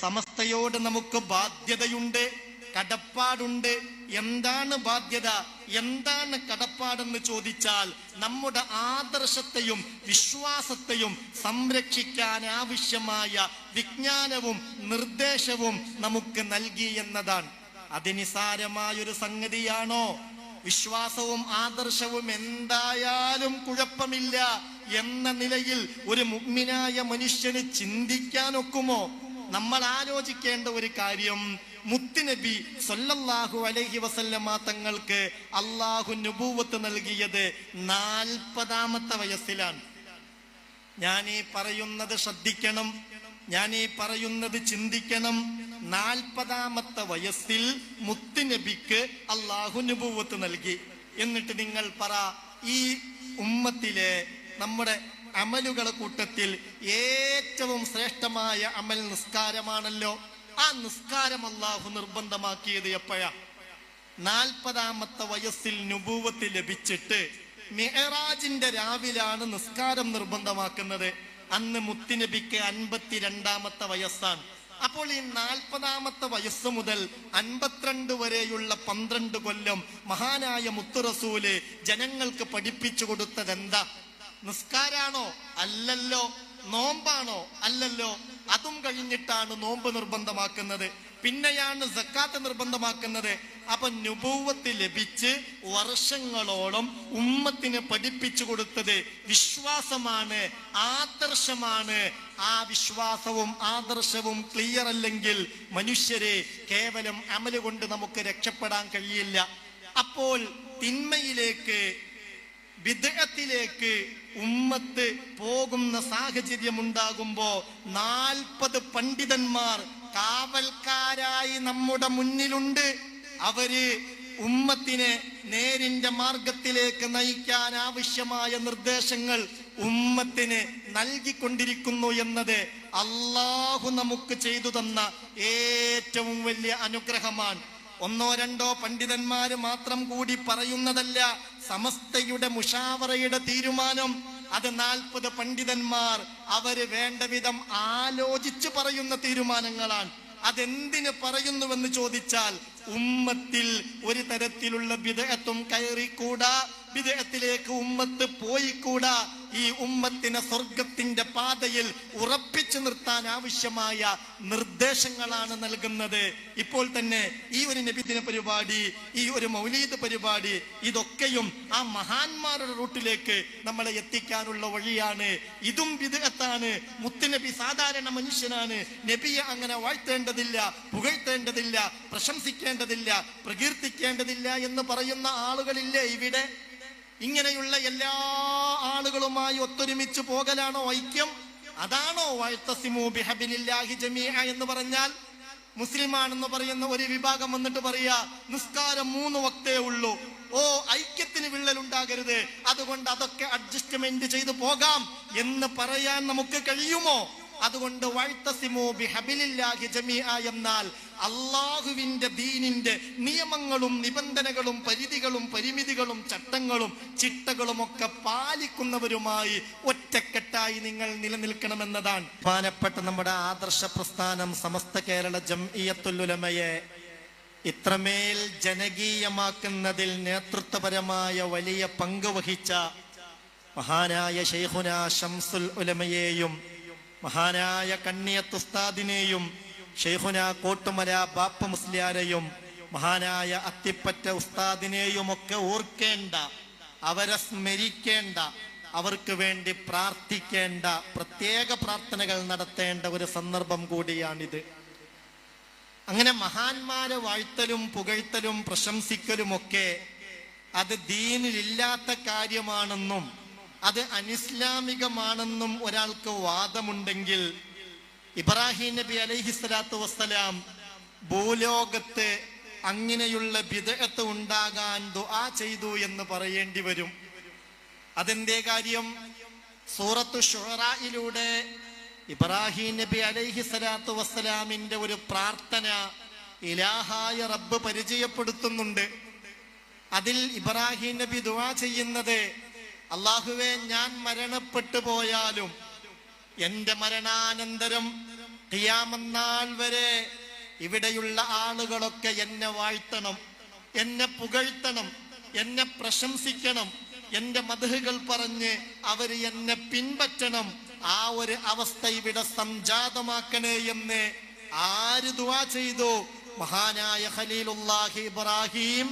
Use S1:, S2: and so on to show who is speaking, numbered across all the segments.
S1: സമസ്തയോട് നമുക്ക് ബാധ്യതയുണ്ട് കടപ്പാടുണ്ട്. എന്താണ് ബാധ്യത? എന്താണ് കടപ്പാടെന്ന് ചോദിച്ചാൽ നമ്മുടെ ആദർശത്തെയും വിശ്വാസത്തെയും സംരക്ഷിക്കാൻ ആവശ്യമായ വിജ്ഞാനവും നിർദ്ദേശവും നമുക്ക് നൽകി എന്നതാണ്. അതിനിസാരമായൊരു സംഗതിയാണോ? വിശ്വാസവും ആദർശവും എന്തായാലും കുഴപ്പമില്ല എന്ന നിലയിൽ ഒരു മുഗ്മിനായ മനുഷ്യന് ചിന്തിക്കാനൊക്കുമോ നമ്മൾ ആലോചിക്കേണ്ട ഒരു കാര്യം മുത്തുനബി സൊല്ലാഹു അലഹി വസല്ലമ്മ തങ്ങൾക്ക് അള്ളാഹു നുബൂവത്ത് നൽകിയത് നാൽപ്പതാമത്തെ വയസ്സിലാണ്. ഞാൻ ഈ പറയുന്നത് ശ്രദ്ധിക്കണം ഞാൻ ഈ പറയുന്നത് ചിന്തിക്കണം. നാൽപ്പതാമത്തെ വയസ്സിൽ മുത്തുനബിക്ക് അള്ളാഹു നുബൂവത്ത് നൽകി. എന്നിട്ട് നിങ്ങൾ പറ ഈ ഉമ്മത്തിലെ നമ്മുടെ അമലുകളെ കൂട്ടത്തിൽ ഏറ്റവും ശ്രേഷ്ഠമായ അമൽ നിസ്കാരമാണല്ലോ. ആ നിസ്കാരം അള്ളാഹു നിർബന്ധമാക്കിയത് എപ്പോഴാ? നാൽപ്പതാമത്തെ വയസ്സിൽ നുപൂവത്ത് ലഭിച്ചിട്ട് മെഹറാജിന്റെ രാവിലാണ് നിസ്കാരം നിർബന്ധമാക്കുന്നത്. അന്ന് മുത്തുനബിക്ക് അൻപത്തിരണ്ടാമത്തെ വയസ്സാണ്. അപ്പോൾ ഈ നാൽപ്പതാമത്തെ വയസ്സ് മുതൽ അൻപത്തിരണ്ട് വരെയുള്ള പന്ത്രണ്ട് കൊല്ലം മഹാനായ മുത്തുറസൂൽ ജനങ്ങൾക്ക് പഠിപ്പിച്ചു കൊടുത്തത് എന്താ നിസ്കാരാണോ? അല്ലല്ലോ. നോമ്പാണോ? അല്ലല്ലോ. അതും കഴിഞ്ഞിട്ടാണ് നോമ്പ് നിർബന്ധമാക്കുന്നത്. പിന്നെയാണ് സക്കാത്ത് നിർബന്ധമാക്കുന്നത്. അപ്പൊ നുപൂവത്ത് ലഭിച്ച് വർഷങ്ങളോളം ഉമ്മത്തിന് പഠിപ്പിച്ചു കൊടുത്തത് വിശ്വാസമാണ് ആദർശമാണ്. ആ വിശ്വാസവും ആദർശവും ക്ലിയർ അല്ലെങ്കിൽ മനുഷ്യരെ കേവലം അമൽ കൊണ്ട് നമുക്ക് രക്ഷപ്പെടാൻ കഴിയില്ല. അപ്പോൾ തിന്മയിലേക്ക് വിദേഹത്തിലേക്ക് ഉമ്മത്ത് പോകുന്ന സാഹചര്യം ഉണ്ടാകുമ്പോ നാൽപ്പത് പണ്ഡിതന്മാർ കാവൽക്കാരായി നമ്മുടെ മുന്നിലുണ്ട്. അവർ ഉമ്മത്തിനെ നേരിന്റെ മാർഗത്തിലേക്ക് നയിക്കാൻ ആവശ്യമായ നിർദ്ദേശങ്ങൾ ഉമ്മത്തിന് നൽകിക്കൊണ്ടിരിക്കുന്നു എന്നത് അള്ളാഹു നമുക്ക് ചെയ്തു തന്ന ഏറ്റവും വലിയ അനുഗ്രഹമാണ്. ഒന്നോ രണ്ടോ പണ്ഡിതന്മാർ മാത്രം കൂടി പറയുന്നതല്ല സമസ്തയുടെ മുഷാവറയുടെ തീരുമാനം. അത് നാൽപ്പത് പണ്ഡിതന്മാർ അവർ വേണ്ട വിധം ആലോചിച്ച് പറയുന്ന തീരുമാനങ്ങളാണ്. അതെന്തിന് പറയുന്നുവെന്ന് ചോദിച്ചാൽ ഉമ്മത്തിൽ ഒരു തരത്തിലുള്ള വിദേഹത്വം കയറിക്കൂടാ വിദേഹത്തിലേക്ക് ഉമ്മത്ത് പോയിക്കൂടാ. ഈ ഉമ്മത്തിനെ സ്വർഗത്തിന്റെ പാതയിൽ ഉറപ്പിച്ചു നിർത്താൻ ആവശ്യമായ നിർദ്ദേശങ്ങളാണ് നൽകുന്നത്. ഇപ്പോൾ തന്നെ ഈ ഒരു നബിദിന പരിപാടി ഈ ഒരു മൗലീദ് പരിപാടി ഇതൊക്കെയും ആ മഹാന്മാരുടെ റൂട്ടിലേക്ക് നമ്മളെ എത്തിക്കാനുള്ള വഴിയാണ്. ഇതും വിദഗത്താണ് മുത്തുനബി സാധാരണ മനുഷ്യനാണ്. നബിയെ അങ്ങനെ വാഴ്ത്തേണ്ടതില്ല പുകഴ്ത്തേണ്ടതില്ല പ്രശംസിക്കേണ്ടതില്ല പ്രകീർത്തിക്കേണ്ടതില്ല എന്ന് പറയുന്ന ആളുകളില്ലേ ഇവിടെ? ഇങ്ങനെയുള്ള എല്ലാ ആളുകളുമായി ഒത്തൊരുമിച്ച് പോകലാണോ ഐക്യം? അതാണോ ജമീഅ എന്ന് പറഞ്ഞാൽ? മുസ്ലിമാണെന്ന് പറയുന്ന ഒരു വിഭാഗം വന്നിട്ട് പറയാ നിസ്കാരം മൂന്ന് വക്തേ ഉള്ളൂ. ഓ ഐക്യത്തിന് വിള്ളൽ ഉണ്ടാകരുത് അതുകൊണ്ട് അതൊക്കെ അഡ്ജസ്റ്റ്മെന്റ് ചെയ്തു പോകാം എന്ന് പറയാൻ നമുക്ക് കഴിയുമോ? അതുകൊണ്ട് എന്നാൽ അള്ളാഹുവിന്റെ ദീനിന്റെ നിയമങ്ങളും നിബന്ധനകളും പരിധികളും പരിമിതികളും ചട്ടങ്ങളും ചിട്ടകളും ഒക്കെ പാലിക്കുന്നവരുമായി ഒറ്റക്കെട്ടായി നിങ്ങൾ നിലനിൽക്കണമെന്നതാണ്. പ്രധാനപ്പെട്ട നമ്മുടെ ആദർശ പ്രസ്ഥാനം സമസ്ത കേരള ജംഇയത്തുലുലമയെ ഇത്രമേൽ ജനകീയമാക്കുന്നതിൽ നേതൃത്വപരമായ വലിയ പങ്ക് വഹിച്ച മഹാനായ ഷെയ്ഖുന ഷംസുൽ ഉലമയെയും മഹാനായ കണ്ണിയത്ത് ഉസ്താദിനെയും ഷെയ്ഖുന കോട്ടുമല ബാപ്പ മുസ്ലിയാരെയും മഹാനായ അത്തിപ്പറ്റ ഉസ്താദിനെയും ഒക്കെ ഓർക്കേണ്ട അവരെ സ്മരിക്കേണ്ട അവർക്ക് വേണ്ടി പ്രാർത്ഥിക്കേണ്ട പ്രത്യേക പ്രാർത്ഥനകൾ നടത്തേണ്ട ഒരു സന്ദർഭം കൂടിയാണിത്. അങ്ങനെ മഹാന്മാരെ വാഴ്ത്തലും പുകഴ്ത്തലും പ്രശംസിക്കലുമൊക്കെ അത് ദീനിലില്ലാത്ത കാര്യമാണെന്നും അത് അനിസ്ലാമികമാണെന്നും ഒരാൾക്ക് വാദമുണ്ടെങ്കിൽ ഇബ്രാഹിം നബി അലൈഹി സ്വലാത്തു വസ്സലാം ഭൂലോകത്ത് അങ്ങനെയുള്ള വിദഗത്ത് ഉണ്ടാകാൻ ദുആ ചെയ്തു എന്ന് പറയേണ്ടി വരും. അതെന്തേ കാര്യം? സൂറത്തു ഷുറയിലൂടെ ഇബ്രാഹിം നബി അലൈഹി സ്വലാത്തു വസ്സലാമിന്റെ ഒരു പ്രാർത്ഥന ഇലാഹായ റബ്ബ് പരിചയപ്പെടുത്തുന്നുണ്ട്. അതിൽ ഇബ്രാഹിം നബി ദുആ ചെയ്യുന്നത് അള്ളാഹുവെ ഞാൻ മരണപ്പെട്ടു പോയാലും എന്റെ മരണാനന്തരം കിയാമന്നാൾ വരെ ഇവിടെയുള്ള ആളുകളൊക്കെ എന്നെ വാഴ്ത്തണം എന്നെ പുകഴ്ത്തണം എന്നെ പ്രശംസിക്കണം എന്റെ മധുകൾ പറഞ്ഞ് അവർ എന്നെ പിൻപറ്റണം ആ ഒരു അവസ്ഥ ഇവിടെ സംജാതമാക്കണേ എന്ന് ആര് ദുവാ ചെയ്തു? മഹാനായ ഖലീലുല്ലാഹി ഇബ്രാഹിം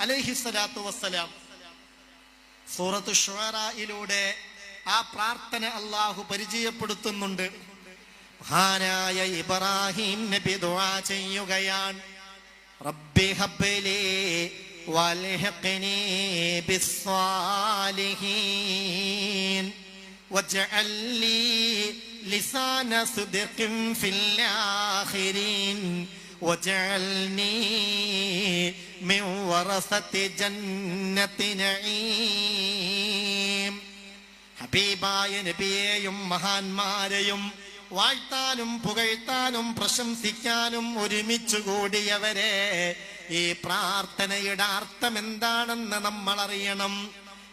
S1: അലൈഹിസ്സലാത്തു വസ്സലാം. സൂറത്ത് ഷുറയിലൂടെ ആ പ്രാർത്ഥന അള്ളാഹു പരിചയപ്പെടുത്തുന്നുണ്ട് മഹാനായ ഇബ്രാഹിം നബി ദുആ ചെയ്യുകയാണ് റബ്ബി ഹബ്ബലി വൽഹിഖ്നി ബിസ്സാലിഹീൻ واجعل لي لسان صدق في الآخرين واجعلني من ورثة جنة نعيم ഹബീബായ നബിയെയും മഹാന്മാരെയും വാഴ്ത്താനും പുകഴ്ത്താനും പ്രശംസിക്കാനും ഒരുമിച്ച് കൂടിയവരെ ഈ പ്രാർത്ഥനയുടെ അർത്ഥം എന്താണെന്ന് നമ്മൾ അറിയണം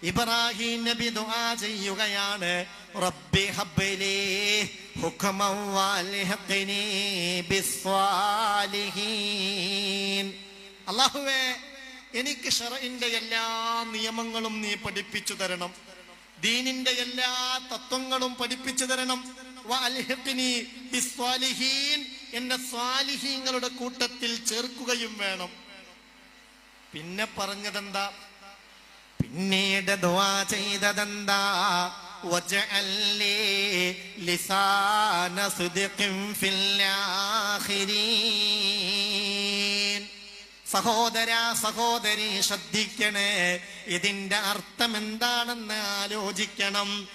S1: ഇബ്രാഹിം നബി ദുആ ചെയ്യുകയാണ്. റബ്ബി ഹബ്ബലി ഹുക്മൻ വൽഹിഖ്നി ബിസ്സാലിഹീൻ അല്ലാഹുവേ എനിക്ക് ഷറഇന്റെ എല്ലാ നിയമങ്ങളും നീ പഠിപ്പിച്ചു തരണം. ദീനിന്റെ എല്ലാ തത്വങ്ങളും പഠിപ്പിച്ചു തരണം. എന്നെ സ്വാലിഹീങ്ങളുടെ കൂട്ടത്തിൽ ചേർക്കുകയും വേണം. പിന്നെ പറഞ്ഞതെന്താ? പിന്നീട് ദ്വാ ചെയ്തതെന്താ സഹോദര സഹോദരി ശ്രദ്ധിക്കണേ. ഇതിന്റെ അർത്ഥം എന്താണെന്ന് ആലോചിക്കണം.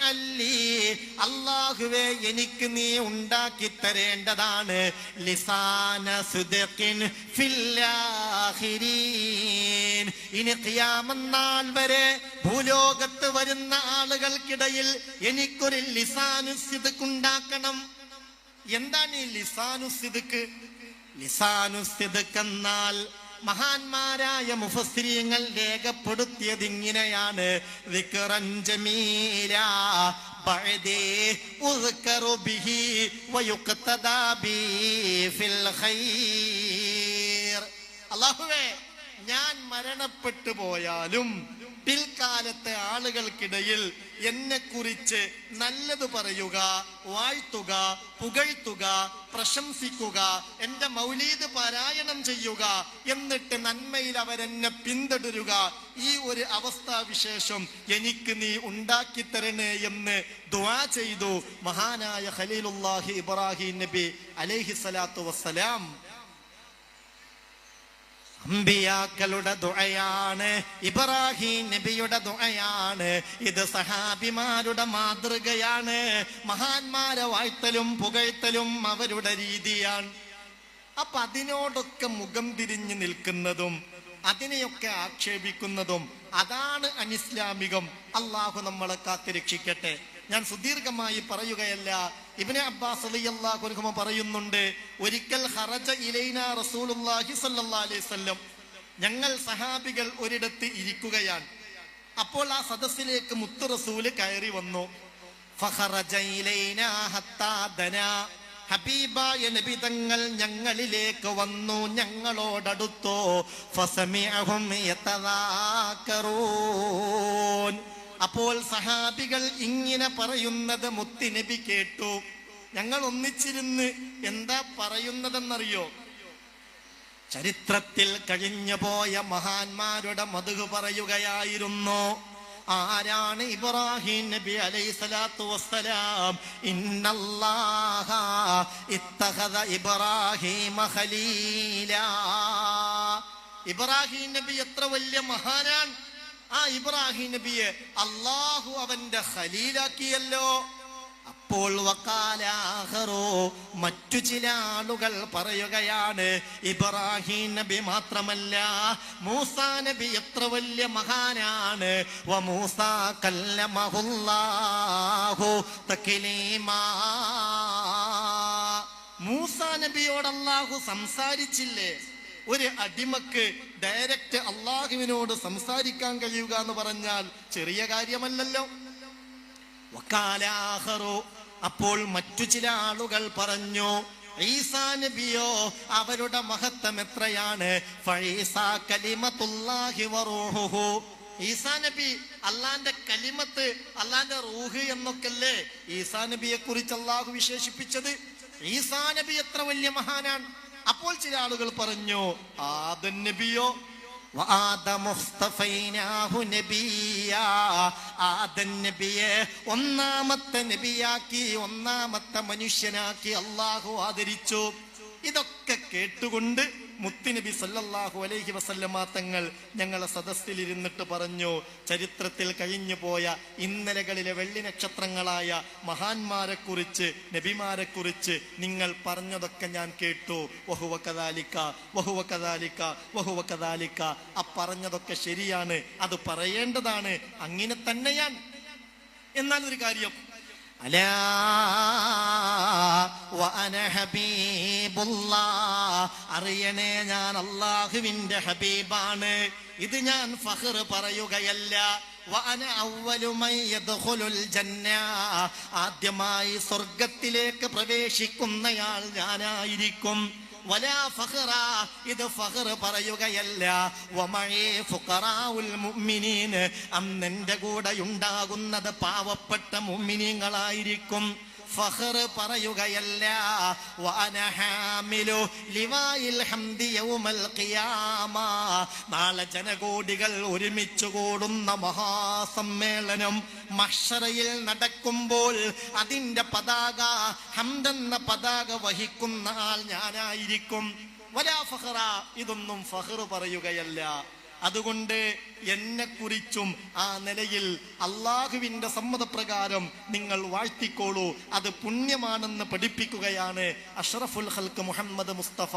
S1: അല്ലി അള്ളാഹുവെ എനിക്ക് നീ ഉണ്ടാക്കി തരേണ്ടതാണ് ലിസാന സുദിഖിൻ ഫില്ലാഹിരീൻ ഇനി ഖിയാമന്നാൾ വരെ ഭൂലോകത്ത് വരുന്ന ആളുകൾക്കിടയിൽ എനിക്കൊരു ലിസാനു ഉണ്ടാക്കണം. എന്താണ് ഈ ലിസാനു സിദ്ഖ്? ലിസാനു മഹാന്മാരായ മുഫസ്ത്രീയങ്ങൾ രേഖപ്പെടുത്തിയത് ഇങ്ങനെയാണ്. വിക്റൻ ഞാൻ മരണപ്പെട്ടു പോയാലും പിൽക്കാലത്തെ ആളുകൾക്കിടയിൽ എന്നെ കുറിച്ച് നല്ലത് പറയുക വാഴ്ത്തുക പുകഴ്ത്തുക പ്രശംസിക്കുക എന്റെ മൗലീദ് പാരായണം ചെയ്യുക എന്നിട്ട് നന്മയിൽ അവരെന്നെ പിന്തുടരുക. ഈ ഒരു അവസ്ഥാവിശേഷം എനിക്ക് നീ ഉണ്ടാക്കി തരണേ എന്ന് ദുവാ ചെയ്തു മഹാനായ ഖലീലുല്ലാഹി ഇബ്രാഹിം നബി അലൈഹി സ്വലാത്തു വസ്സലാം. അമ്പിയാക്കളുടെ ദുഴയാണ് ഇബ്രാഹിം നബിയുടെ ദുഴയാണ് ഇത് സഹാബിമാരുടെ മാതൃകയാണ്. മഹാന്മാരെ വാഴ്ത്തലും പുകഴ്ത്തലും അവരുടെ രീതിയാണ്. അപ്പൊ അതിനോടൊക്കെ മുഖം തിരിഞ്ഞു നിൽക്കുന്നതും അതിനെയൊക്കെ ആക്ഷേപിക്കുന്നതും അതാണ് അനിസ്ലാമികം. അള്ളാഹു നമ്മളെ കാത്തിരക്ഷിക്കട്ടെ. ഞാൻ സുദീർഘമായി പറയുകയല്ല ഇബ്നെ അബ്ബാസ് അൻഹു പറയുന്നുണ്ട് ഒരിക്കൽ ഹറജ ഇലൈന റസൂലുല്ലാഹി അലൈഹി വസല്ലം. ഞങ്ങൾ സഹാബികൾ ഒരിടത്ത് ഇരിക്കുകയാണ്. അപ്പോൾ ആ സദസ്സിലേക്ക് മുത്തു റസൂൽ കയറി വന്നു. നബി തങ്ങൾ ഞങ്ങളിലേക്ക് വന്നു ഞങ്ങളോടടുത്തോ. ഫസമിഅഹും യതദാക്കറൂൻ. അപ്പോൾ സഹാബികൾ ഇങ്ങനെ പറയുന്നത് മുത്തിനബി കേട്ടു. ഞങ്ങൾ ഒന്നിച്ചിരുന്ന് എന്താ പറയുന്നതെന്നറിയോ? ചരിത്രത്തിൽ കഴിഞ്ഞു പോയ മഹാന്മാരുടെ മധു പറയുകയായിരുന്നു ആരാണ് ഇബ്രാഹിം നബി അലൈഹി സ്വലാത്തു വസ്സലാം? ഇന്നല്ലാഹ ഇത്തഹദ ഇബ്രാഹിമ ഖലീല. ഇബ്രാഹിം നബി എത്ര വലിയ മഹാനാണ്? ആ ഇബ്രാഹിം നബിയെ അള്ളാഹു അവന്റെ ഖലീലാക്കിയല്ലോ. അപ്പോൾ വക്കാലാഹറോ മറ്റു ചില ആളുകൾ പറയുകയാണ് ഇബ്രാഹിം നബി മാത്രമല്ല മൂസാ നബി എത്ര വലിയ മഹാനാണ്. മൂസ നബിയോട് സംസാരിച്ചില്ലേ? ഒരു അടിമക്ക് ഡയറക്റ്റ് അള്ളാഹുവിനോട് സംസാരിക്കാൻ കഴിയുക എന്ന് പറഞ്ഞാൽ ചെറിയ കാര്യമല്ലല്ലോ. അപ്പോൾ മറ്റു ചില ആളുകൾ പറഞ്ഞു ഈസാ നബിയോ അവരുടെ മഹത്വം എത്രയാണ്. ഈസാ നബി അള്ളാന്റെ കലിമത്ത് അള്ളാന്റെ റൂഹ് എന്നൊക്കെല്ലേ ഈസാ നബിയെ കുറിച്ച് അള്ളാഹു വിശേഷിപ്പിച്ചത്? ഈസാ നബി എത്ര വലിയ മഹാനാണ്? അപ്പോൾ ചില ആളുകൾ പറഞ്ഞു ആദൻ നബിയോ ഒന്നാമത്തെ നബിയാക്കി ഒന്നാമത്തെ മനുഷ്യനാക്കി അള്ളാഹു ആദരിച്ചു. ഇതൊക്കെ കേട്ടുകൊണ്ട് മുത്തുനബി സല്ലല്ലാഹു അലൈഹി വസല്ലമ തങ്ങൾ ഞങ്ങളെ സദസ്സിൽ ഇരുന്നിട്ട് പറഞ്ഞു ചരിത്രത്തിൽ കഴിഞ്ഞു പോയ ഇന്നലകളിലെ വെള്ളി നക്ഷത്രങ്ങളായ മഹാന്മാരെക്കുറിച്ച് നബിമാരെക്കുറിച്ച് നബിമാരെ കുറിച്ച് നിങ്ങൾ പറഞ്ഞതൊക്കെ ഞാൻ കേട്ടു. വഹുവ കദാലിക്ക വഹുവ കദാലിക്ക വഹുവ കദാലിക്ക ആ പറഞ്ഞതൊക്കെ ശരിയാണ് അത് പറയേണ്ടതാണ് അങ്ങനെ തന്നെയാണ്. എന്നാൽ ഒരു കാര്യം അറിയണേ ഞാൻ അള്ളാഹുവിന്റെ ഹബീബാണ്. ഇത് ഞാൻ ഫഹർ പറയുകയല്ല. ആദ്യമായി സ്വർഗത്തിലേക്ക് പ്രവേശിക്കുന്നയാൾ ഞാനായിരിക്കും. വലാ ഇത് ഫഖർ പറയുകയല്ല. അന്നെന്റെ കൂടെ ഉണ്ടാകുന്നത് പാവപ്പെട്ട മുഅ്മിനീങ്ങളായിരിക്കും. ഫഖർ പറയുകയല്ല നാളെ ജനകോടികൾ ഒരുമിച്ച് കൂടുന്ന മഹാസമ്മേളനം മഷറയിൽ നടക്കുമ്പോൾ അതിന്റെ പതാക ഹംദെന്ന പതാക വഹിക്കുന്ന ആൾ ഞാനായിരിക്കും. വലാ ഫഖറ ഇതൊന്നും ഫഹർ പറയുകയല്ല. അതുകൊണ്ട് എന്നെ കുറിച്ചും ആ നിലയിൽ അള്ളാഹുവിന്റെ സമ്മതപ്രകാരം നിങ്ങൾ വാഴ്ത്തിക്കോളൂ. അത് പുണ്യമാണെന്ന് പഠിപ്പിക്കുകയാണ് അഷ്റഫുൽ ഹൽക്ക് മുഹമ്മദ് മുസ്തഫ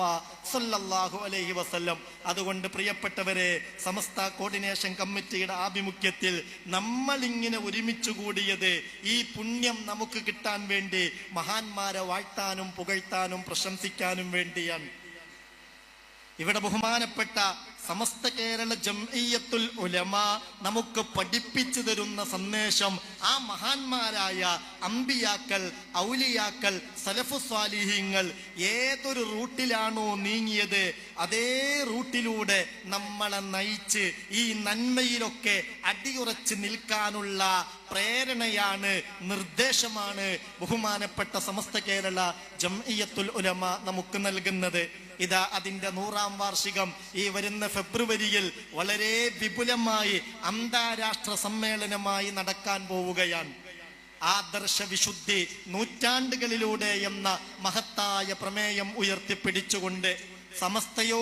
S1: സല്ലല്ലാഹു അലൈഹി വസല്ലം. അതുകൊണ്ട് പ്രിയപ്പെട്ടവരെ സമസ്ത കോർഡിനേഷൻ കമ്മിറ്റിയുടെ ആഭിമുഖ്യത്തിൽ നമ്മൾ ഇങ്ങനെ ഒരുമിച്ച് കൂടിയത് ഈ പുണ്യം നമുക്ക് കിട്ടാൻ വേണ്ടി മഹാന്മാരെ വാഴ്ത്താനും പുകഴ്ത്താനും പ്രശംസിക്കാനും വേണ്ടിയാണ്. ഇവിടെ ബഹുമാനപ്പെട്ട സമസ്ത കേരള ജംഇയ്യത്തുൽ ഉലമ നമുക്ക് പഠിപ്പിച്ചു തരുന്ന സന്ദേശം ആ മഹാന്മാരായ അമ്പിയാക്കൾ ഔലിയാക്കൾ സലഫുസ്വാലിഹീങ്ങൾ ഏതൊരു റൂട്ടിലാണോ നീങ്ങിയത് അതേ റൂട്ടിലൂടെ നമ്മളെ നയിച്ച് ഈ നന്മയിലൊക്കെ അടിയുറച്ച് നിൽക്കാനുള്ള പ്രേരണയാണ് നിർദ്ദേശമാണ് ബഹുമാനപ്പെട്ട സമസ്ത കേരള ജംഇയ്യത്തുൽ ഉലമ നമുക്ക് നൽകുന്നത്. ഇതാ അതിന്റെ നൂറാം വാർഷികം ഈ വരുന്ന ഫെബ്രുവരിയിൽ വളരെ വിപുലമായി അന്താരാഷ്ട്ര സമ്മേളനമായി നടക്കാൻ പോവുകയാണ്. ആദർശ വിശുദ്ധി നൂറ്റാണ്ടുകളിലൂടെ എന്ന മഹത്തായ പ്രമേയം ഉയർത്തിപ്പിടിച്ചുകൊണ്ട് സമസ്തയോ